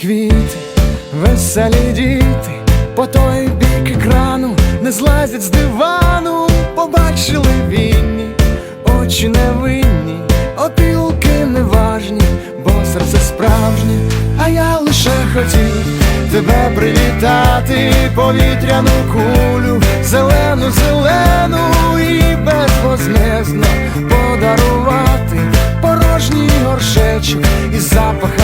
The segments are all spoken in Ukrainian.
Квіти, веселі діти, по той бік екрану не злазять з дивану, побачили вінні, очі невинні, опілки неважні, бо серце справжнє, а я лише хотів тебе привітати, повітряну кулю, зелену, зелену і безвозмездно подарувати порожній горшечок із запахом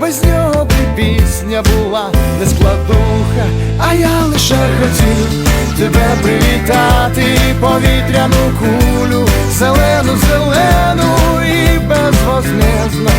без нього б і пісня була не складуха, а я лише хотів тебе привітати, повітряну кулю, зелену, зелену і безвозмездно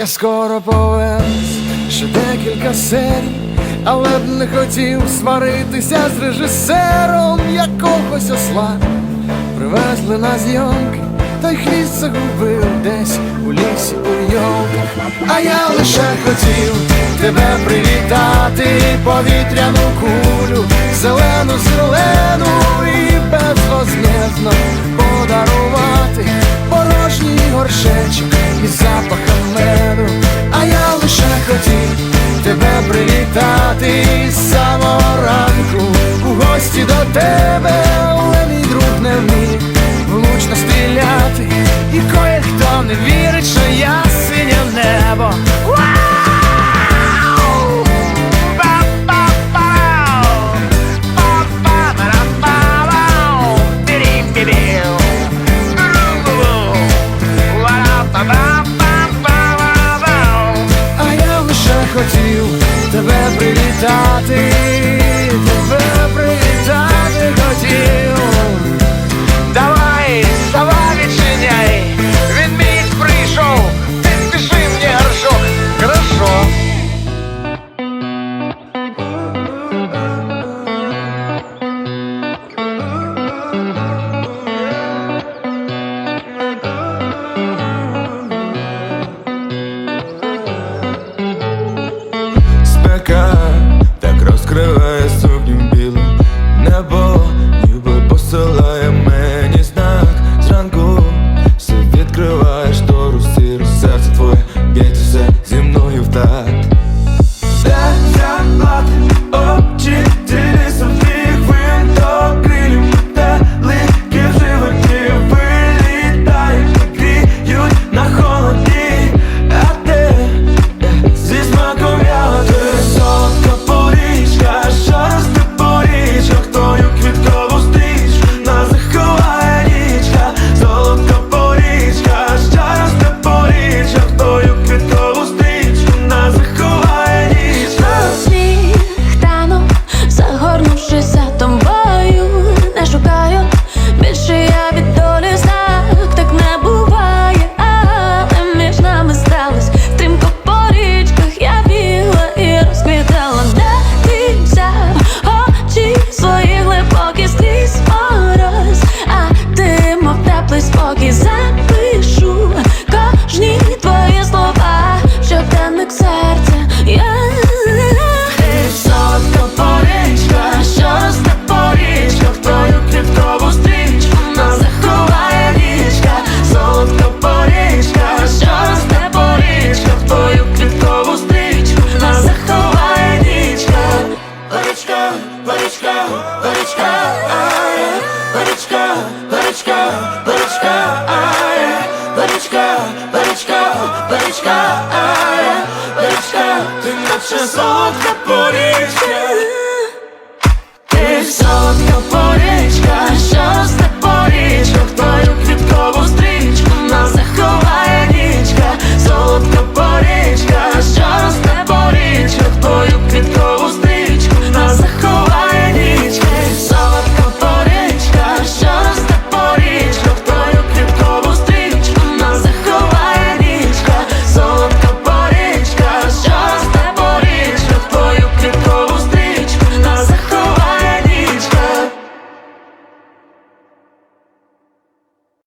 я скоро повернусь, ще декілька серій, але б не хотів сваритися з режисером якогось осла. Привезли на зйомки, та й хвіст загубив десь у лісі у йолках. А я лише хотів тебе привітати, повітряну кулю, зелену, зелену привітати з самого ранку. У гості до тебе, але мій друг не вміє влучно стріляти, і кое-хто не вірить, що still I am Cause I порічка, ай Порічка, ти наче солодка порічка,